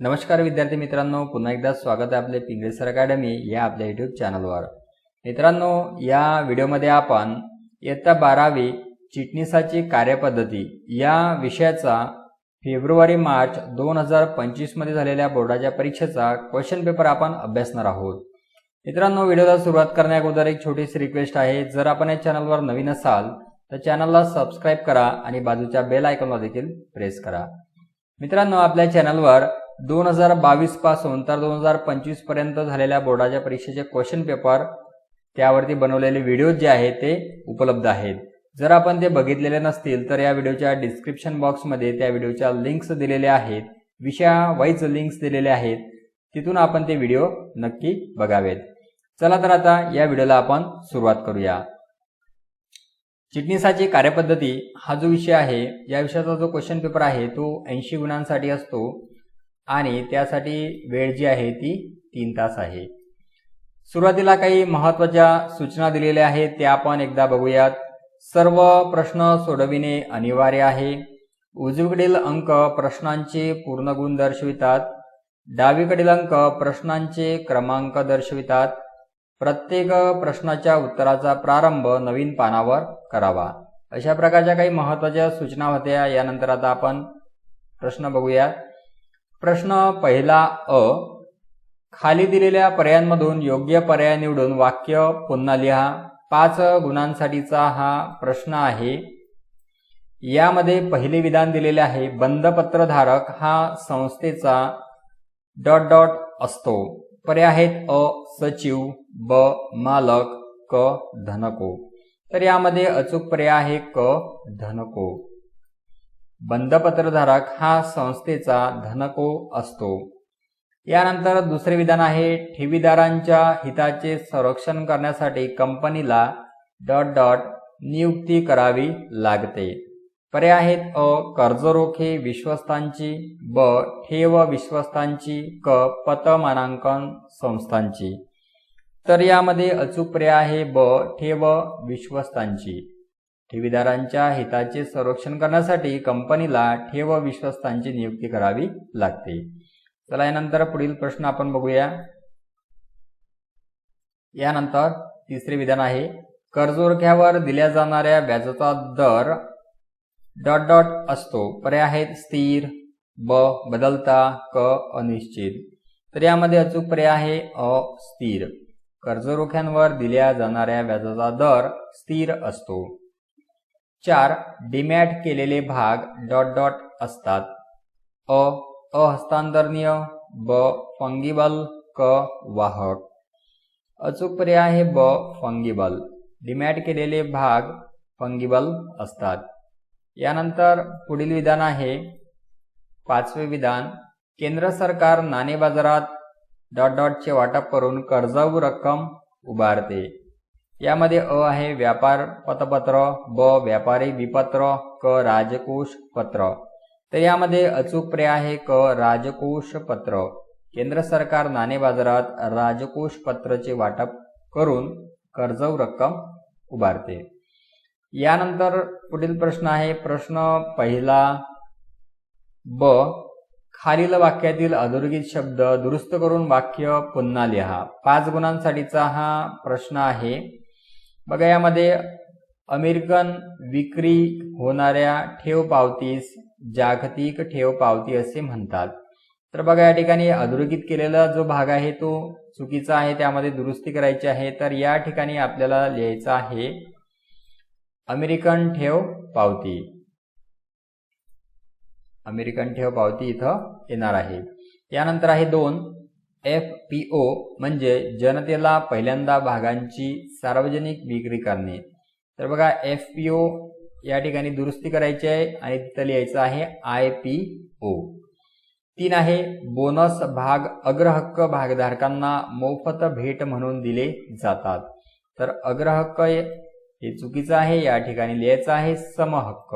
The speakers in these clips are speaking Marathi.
नमस्कार विद्यार्थी मित्रांनो पुन्हा एकदा स्वागत आहे आपले पिंगळेसर अकॅडमी या आपल्या युट्यूब चॅनलवर मित्रांनो या व्हिडिओमध्ये आपण इयत्ता बारावी चिटणीसाची कार्यपद्धती या विषयाचा फेब्रुवारी मार्च दोन हजार पंचवीसमध्ये झालेल्या बोर्डाच्या परीक्षेचा क्वेश्चन पेपर आपण अभ्यासणार आहोत. मित्रांनो व्हिडिओला सुरुवात करण्या अगोदर एक छोटीशी रिक्वेस्ट आहे जर आपण या चॅनलवर नवीन असाल तर चॅनलला सबस्क्राईब करा आणि बाजूच्या बेल आयकॉनला देखील प्रेस करा. मित्रांनो आपल्या चॅनलवर दोन हजार बावीसपासून तर दोन हजार पंचवीसपर्यंत झालेल्या बोर्डाच्या परीक्षेचे क्वेश्चन पेपर त्यावरती बनवलेले व्हिडिओ जे आहेत ते उपलब्ध आहेत. जर आपण ते बघितलेले नसतील तर या व्हिडिओच्या डिस्क्रिप्शन बॉक्समध्ये त्या व्हिडिओच्या लिंक्स दिलेल्या आहेत. विषया वाईज लिंक्स दिलेल्या आहेत. तिथून आपण ते व्हिडिओ नक्की बघावेत. चला तर आता या व्हिडिओला आपण सुरुवात करूया. चिटणीसाची कार्यपद्धती हा जो विषय आहे या विषयाचा जो क्वेश्चन पेपर आहे तो ऐंशी गुणांसाठी असतो. आणि त्यासाठी वेळ जी आहे ती तीन तास आहे. सुरुवातीला काही महत्त्वाच्या सूचना दिलेल्या आहेत त्या आपण एकदा बघूयात. सर्व प्रश्न सोडविणे अनिवार्य आहे. उजवीकडील अंक प्रश्नांचे पूर्ण गुण दर्शवितात. डावीकडील अंक प्रश्नांचे क्रमांक दर्शवितात. प्रत्येक प्रश्नाच्या उत्तराचा प्रारंभ नवीन पानावर करावा. अशा प्रकारच्या काही महत्त्वाच्या सूचना होत्या यानंतर आता आपण प्रश्न बघूया. प्रश्न पहिला अ. खाली दिलेल्या पर्यायांमधून योग्य पर्याय निवडून वाक्य पुन्हा लिहा. पाच गुणांसाठीचा हा प्रश्न आहे. यामध्ये पहिले विधान दिलेले आहे बंदपत्रधारक हा संस्थेचा डॉट डॉट असतो. पर्याय आहेत अ सचिव ब मालक क धनको. तर यामध्ये अचूक पर्याय आहे क धनको. बंदपत्रधारक हा संस्थेचा धनको असतो. यानंतर दुसरे विधान आहे ठेवीदारांच्या हिताचे संरक्षण करण्यासाठी कंपनीला डॉट डॉट नियुक्ती करावी लागते. पर्याय आहेत अ कर्जरोखे विश्वस्तांची ब ठेव विश्वस्तांची क पतमानांकन संस्थांची. तर यामध्ये अचूक पर्याय आहे ब ठेव विश्वस्तांची. ठेवीदारांच्या हिताचे संरक्षण करण्यासाठी कंपनीला ठेव विश्वस्तांची नियुक्ती करावी लागते. चला यानंतर पुढील प्रश्न आपण बघूया. यानंतर तिसरे विधान आहे कर्जोरख्यावर दिल्या जाणाऱ्या व्याजाचा दर डॉट डॉट असतो. पर्याय आहेत स्थिर ब बदलता क अनिश्चित. तर यामध्ये अचूक पर्याय आहे अ स्थिर. कर्जरोख्यांवर दिल्या जाणाऱ्या व्याजाचा दर स्थिर असतो. चार डिमॅट केलेले भाग डॉट डॉट असतात. अ अहस्तांतरणीय ब फंगिबल क वाहक. अचूक पर्याय आहे ब फंगिबल. डिमॅट केलेले भाग फंगिबल असतात. यानंतर पुढील विधान आहे पाचवे विधान. केंद्र सरकार नाणे बाजारात डॉट डॉटचे वाटप करून कर्जाऊ रक्कम उभारते. यामध्ये अ आहे व्यापार पतपत्र ब व्यापारी विपत्र क राजकोष पत्र. तर यामध्ये अचूक पर्याय आहे क राजकोष पत्र. केंद्र सरकार नाणे बाजारात राजकोष पत्रचे वाटप करून कर्जव रक्कम उभारते. यानंतर पुढील प्रश्न आहे प्रश्न पहिला ब खालील वाक्यातील अधोरेखित शब्द दुरुस्त करून वाक्य पुन्हा लिहा. पाच गुणांसाठीचा हा प्रश्न आहे बघा यामध्ये अमेरिकन विक्री होणाऱ्या ठेव पावतीस जागतिक ठेव पावती असे म्हणतात. तर बघा या ठिकाणी अधोरेखित केलेला जो भाग आहे तो चुकीचा आहे त्यामध्ये दुरुस्ती करायची आहे. तर या ठिकाणी आपल्याला लिहायचं आहे अमेरिकन ठेव पावती. अमेरिकन ठेव पावती इथं येणार आहे. यानंतर आहे दोन एफ पी ओ म्हणजे जनतेला पहिल्यांदा भागांची सार्वजनिक विक्री करणे. तर बघा एफ पी ओ या ठिकाणी दुरुस्ती करायची आहे आणि तिथं लिहायचं आहे आय पी ओ. तीन आहे बोनस भाग अग्रहक्क भागधारकांना मोफत भेट म्हणून दिले जातात. तर अग्रहक्क हे चुकीचं आहे या ठिकाणी लिहायचं आहे समहक्क.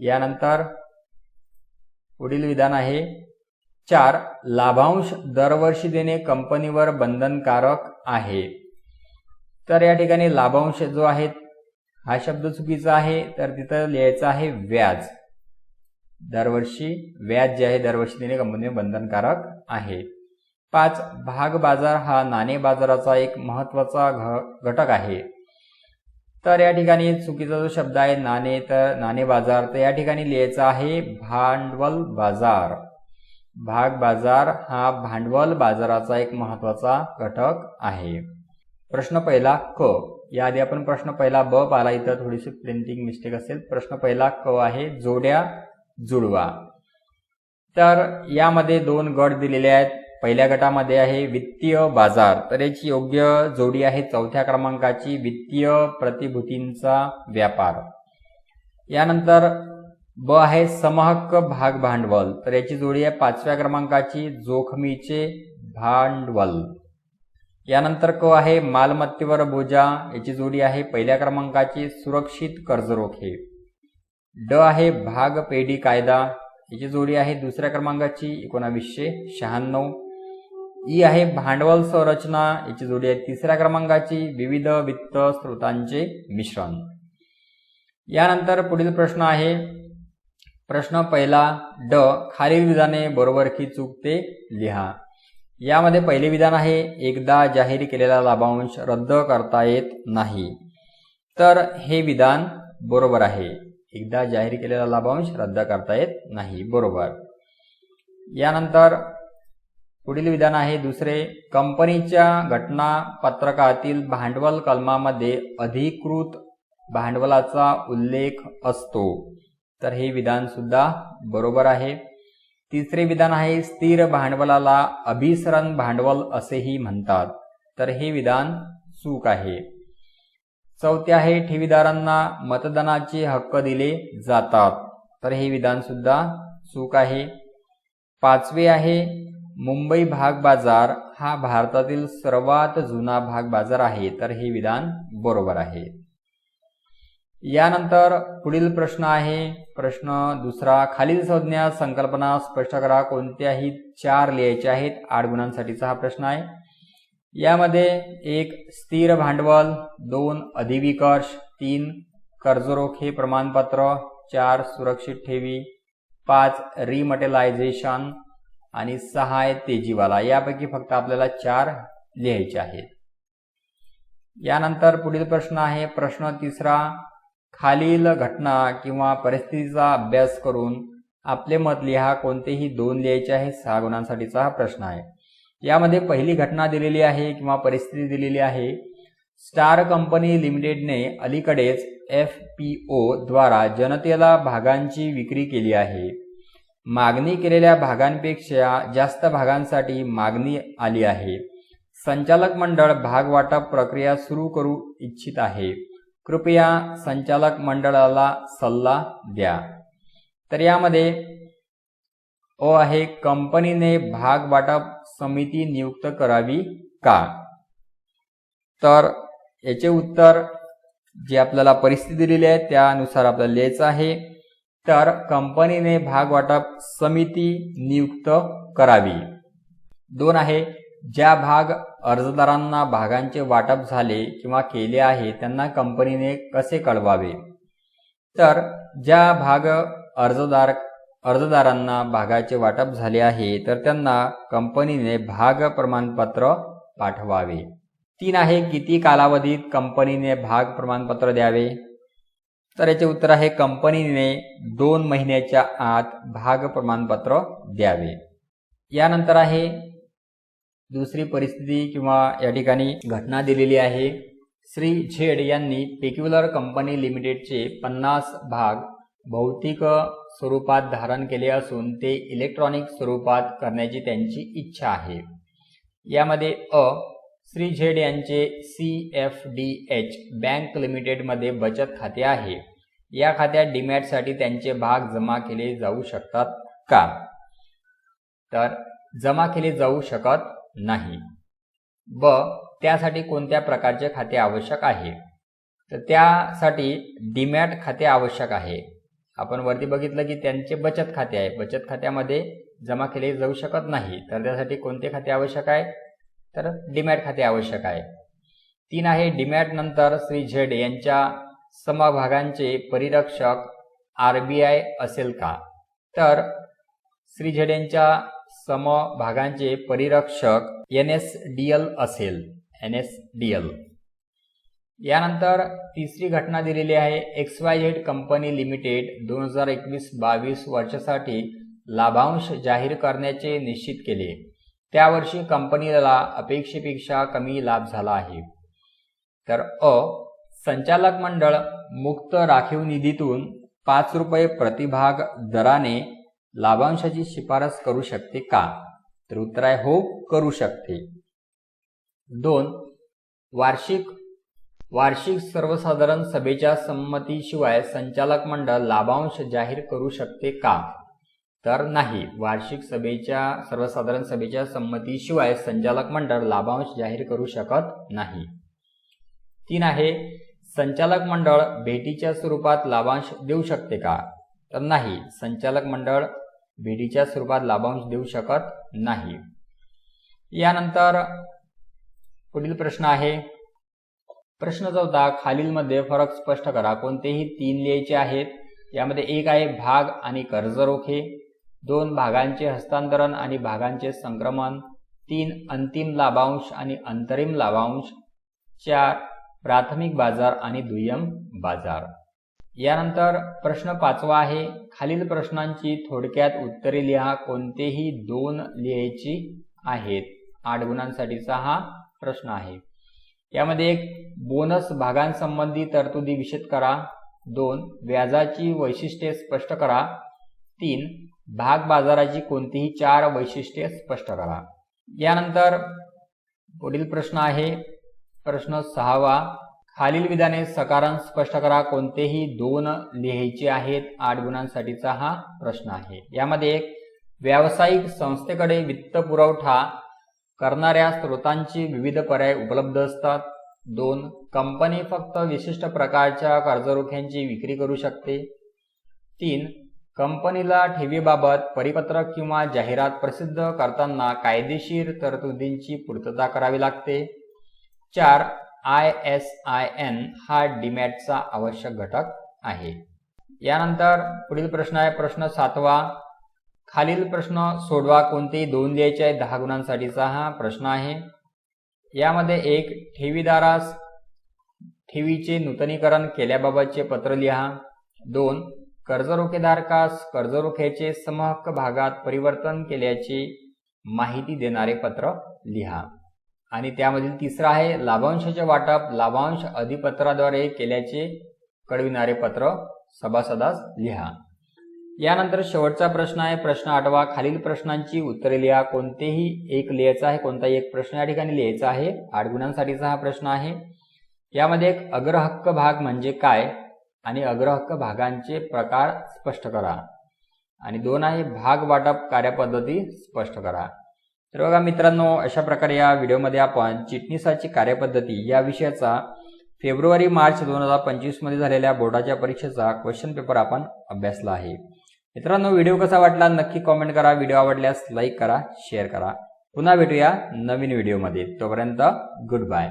यानंतर पुढील विधान आहे चार लाभांश दरवर्षी देणे कंपनीवर बंधनकारक आहे. तर या ठिकाणी लाभांश जो आहे हा शब्द चुकीचा आहे तर तिथं लिहायचं आहे व्याज. दरवर्षी व्याज जे आहे दरवर्षी देणे कंपनीवर बंधनकारक आहे. पाच भाग बाजार हा नाणे बाजाराचा एक महत्त्वाचा घ घटक आहे. तर या ठिकाणी चुकीचा जो शब्द आहे नाणे तर नाणे बाजार तर या ठिकाणी लिहायचा आहे भांडवल बाजार. भाग बाजार हा भांडवल बाजाराचा एक महत्त्वाचा घटक आहे. प्रश्न पहिला क. याआधी आपण प्रश्न पहिला ब पाला इथं थोडीशी प्रिंटिंग मिस्टेक असेल. प्रश्न पहिला क आहे जोड्या जुळवा तर यामध्ये दोन गट दिलेले आहेत. पहिल्या गटामध्ये आहे वित्तीय बाजार. तर याची योग्य जोडी आहे चौथ्या क्रमांकाची वित्तीय प्रतिभूतींचा व्यापार. यानंतर ब आहे समहक्क भाग भांडवल तर याची जोडी आहे पाचव्या क्रमांकाची जोखमीचे भांडवल. यानंतर क आहे मालमत्तेवर बोजा. याची जोडी आहे पहिल्या क्रमांकाची सुरक्षित कर्जरोखे. ड आहे भाग पेढी कायदा. याची जोडी आहे दुसऱ्या क्रमांकाची एकोणावीसशे शहाण्णव. ई आहे भांडवल संरचना. याची जोडी आहे तिसऱ्या क्रमांकाची विविध वित्त स्रोतांचे मिश्रण. यानंतर पुढील प्रश्न आहे प्रश्न पहिला ड खालील विधाने बरोबर की चूक ते लिहा. यामध्ये पहिले विधान आहे एकदा जाहीर केलेला लाभांश रद्द करता येत नाही. तर हे विधान बरोबर आहे. एकदा जाहीर केलेला लाभांश रद्द करता येत नाही. बरोबर. यानंतर पुढील विधान आहे दुसरे कंपनीच्या घटनापत्रकातील भांडवल कलमामध्ये अधिकृत भांडवलाचा उल्लेख असतो. तर हे विधान सुद्धा बरोबर आहे. तिसरे विधान आहे स्थिर भांडवलाला अभिसरण भांडवल असेही म्हणतात. तर हे विधान चूक आहे. चौथे आहे ठेवीदारांना मतदानाचे हक्क दिले जातात. तर हे विधान सुद्धा चूक आहे. पाचवे आहे मुंबई भाग बाजार हा भारतातील सर्वात जुना भाग बाजार आहे. तर हे विधान बरोबर आहे. यानंतर पुढील प्रश्न आहे. प्रश्न दुसरा खालील संज्ञा संकल्पना स्पष्ट करा. कोणत्याही चार लिहायचे आहेत आठ गुणांसाठीचा हा प्रश्न आहे. यामध्ये एक स्थिर भांडवल. दोन अधिविकर्ष. तीन कर्जरोखे प्रमाणपत्र. चार सुरक्षित ठेवी. पाच रिमटेलायझेशन. आणि सहा आहे तेजीवाला. यापैकी फक्त आपल्याला चार लिहायचे आहेत. यानंतर पुढील प्रश्न आहे. प्रश्न तिसरा खालील घटना किंवा परिस्थितीचा अभ्यास करून आपले मत लिहा. कोणतेही दोन लिहायचे आहे सहा गुणांसाठीचा हा प्रश्न आहे. यामध्ये पहिली घटना दिलेली आहे किंवा परिस्थिती दिलेली आहे. स्टार कंपनी लिमिटेडने अलीकडेच एफ पी ओ द्वारा जनतेला भागांची विक्री केली आहे. मागणी केलेल्या भागांपेक्षा जास्त भागांसाठी मागणी आली आहे. संचालक मंडळ भाग वाटप प्रक्रिया सुरू करू इच्छित आहे. कृपया संचालक मंडळाला सल्ला द्या. तर यामध्ये ओ आहे कंपनीने भाग वाटप समिती नियुक्त करावी का? तर याचे उत्तर जे आपल्याला परिस्थिती दिलेली आहे त्यानुसार आपल्याला लिहायचं आहे. तर कंपनीने भाग वाटप समिती नियुक्त करावी. दोन आहे ज्या भाग अर्जदारांना भागांचे वाटप झाले किंवा केले आहे त्यांना कंपनीने कसे कळवावे? तर ज्या भाग अर्जदार अर्जदारांना भागाचे वाटप झाले आहे तर त्यांना कंपनीने भाग प्रमाणपत्र पाठवावे. तीन आहे किती कालावधीत कंपनीने भाग प्रमाणपत्र द्यावे? तर याचे उत्तर आहे कंपनीने दोन महिन्याच्या आत भाग प्रमाणपत्र द्यावे. यानंतर आहे दुसरी परिस्थिती किंवा या ठिकाणी घटना दिलेली आहे. श्री झेड यांनी पेक्युलर कंपनी लिमिटेडचे पन्नास भाग भौतिक स्वरूपात धारण केले असून ते इलेक्ट्रॉनिक स्वरूपात करण्याची त्यांची इच्छा आहे. यामध्ये अ श्री झेड यांचे C F D H bank लिमिटेडमध्ये बचत खाते आहे. या खात्यात डीमॅटसाठी त्यांचे भाग जमा केले जाऊ शकतात का? तर जमा केले जाऊ शकत नाही. ब त्यासाठी कोणत्या प्रकारचे खाते आवश्यक आहे? तर त्यासाठी डीमॅट खाते आवश्यक आहे. आपण वरती बघितलं की त्यांचे बचत खाते आहे. बचत खात्यामध्ये जमा केले जाऊ शकत नाही. तर त्यासाठी कोणते खाते आवश्यक आहे? तर डीमॅट खाते आवश्यक आहे. तीन आहे डीमॅट नंतर श्री झेड यांच्या समभागांचे परिरक्षक आर बी आय असेल का? तर श्री झेडेंच्या समभागांचे परिरक्षक एन एस डी एल असेल. N S D L. यानंतर तिसरी घटना दिलेली आहे. X Y Z company limited दोन हजार एकवीस बावीस वर्षासाठी लाभांश जाहीर करण्याचे निश्चित केले. त्या वर्षी कंपनीला अपेक्षेपेक्षा कमी लाभ झाला आहे. तर अ संचालक मंडळ मुक्त राखीव निधीतून पाच रुपये प्रतिभाग दराने लाभांशाची शिफारस करू शकते का? तर उत्तर आहे हो करू शकते. दोन वार्षिक वार्षिक सर्वसाधारण सभेच्या संमतीशिवाय संचालक मंडळ लाभांश जाहीर करू शकते का? तर नाही. वार्षिक सभेच्या सर्वसाधारण सभेच्या संमतीशिवाय संचालक मंडळ लाभांश जाहीर करू शकत नाही. तीन आहे संचालक मंडळ भेटीच्या स्वरूपात लाभांश देऊ शकते का? तर नाही. संचालक मंडळ भेटीच्या स्वरूपात लाभांश देऊ शकत नाही. यानंतर पुढील प्रश्न आहे. प्रश्न चौथा खालीलमध्ये फरक स्पष्ट करा. कोणतेही तीन लिहायचे आहेत? यामध्ये एक आहे भाग आणि कर्ज रोखे. दोन भागांचे हस्तांतरण आणि भागांचे संक्रमण. तीन अंतिम लाभांश आणि अंतरिम लाभांश. चार प्राथमिक बाजार आणि दुय्यम बाजार. यानंतर प्रश्न पाचवा आहे. खालील प्रश्नांची थोडक्यात उत्तरे लिहा. कोणतेही दोन लिहायची आहेत. आठ गुणांसाठीचा हा प्रश्न आहे. यामध्ये एक बोनस भागांसंबंधी तरतुदी विषद करा. दोन व्याजाची वैशिष्ट्ये स्पष्ट करा. तीन भाग बाजाराची कोणतीही चार वैशिष्ट्ये स्पष्ट करा. यानंतर पुढील प्रश्न आहे. प्रश्न सहावा खालील विधाने सकारण स्पष्ट करा. कोणतेही दोन लिहायचे आहेत आठ गुणांसाठीचा हा प्रश्न आहे. यामध्ये एक व्यावसायिक संस्थेकडे वित्त पुरवठा करणाऱ्या स्रोतांची विविध पर्याय उपलब्ध असतात. दोन कंपनी फक्त विशिष्ट प्रकारच्या कर्जरोख्यांची विक्री करू शकते. तीन कंपनीला ठेवीबाबत परिपत्रक किंवा जाहिरात प्रसिद्ध करताना कायदेशीर तरतुदींची पूर्तता करावी लागते. चार आय एस आय एन हा डीमॅटचा आवश्यक घटक आहे. यानंतर पुढील प्रश्न आहे प्रश्न सातवा. खालील प्रश्न सोडवा कोणतेही दोन लिहायचे आहे दहा गुणांसाठीचा हा प्रश्न आहे. यामध्ये एक ठेवीदारास ठेवीचे नूतनीकरण केल्याबाबतचे पत्र लिहा. दोन कर्जरोखेधारकास कर्जरोख्याचे समहक्क भागात परिवर्तन केल्याची माहिती देणारे पत्र लिहा. आणि त्यामधील तिसरा आहे लाभांशाचे वाटप लाभांश अधिपत्राद्वारे केल्याचे कळविणारे पत्र सभासदास लिहा. यानंतर शेवटचा प्रश्न आहे प्रश्न आठवा खालील प्रश्नांची उत्तरे लिहा. कोणतेही एक लिहायचा आहे कोणताही एक प्रश्न या ठिकाणी लिहायचा आहे. आठ गुणांसाठीचा हा प्रश्न आहे. यामध्ये एक अग्रहक्क भाग म्हणजे काय? आणि अग्रहक्क भागांचे प्रकार स्पष्ट करा. आणि दोन आहे भाग वाटप कार्यपद्धती स्पष्ट करा. तर बघा मित्रांनो अशा प्रकारे या व्हिडिओमध्ये आपण चिटणीसाची कार्यपद्धती या विषयाचा फेब्रुवारी मार्च दोन हजार पंचवीसमध्ये झालेल्या बोर्डाच्या परीक्षेचा क्वेश्चन पेपर आपण अभ्यासला आहे. मित्रांनो व्हिडिओ कसा वाटला नक्की कॉमेंट करा. व्हिडिओ आवडल्यास लाईक करा शेअर करा. पुन्हा भेटूया नवीन व्हिडिओमध्ये. तोपर्यंत गुड बाय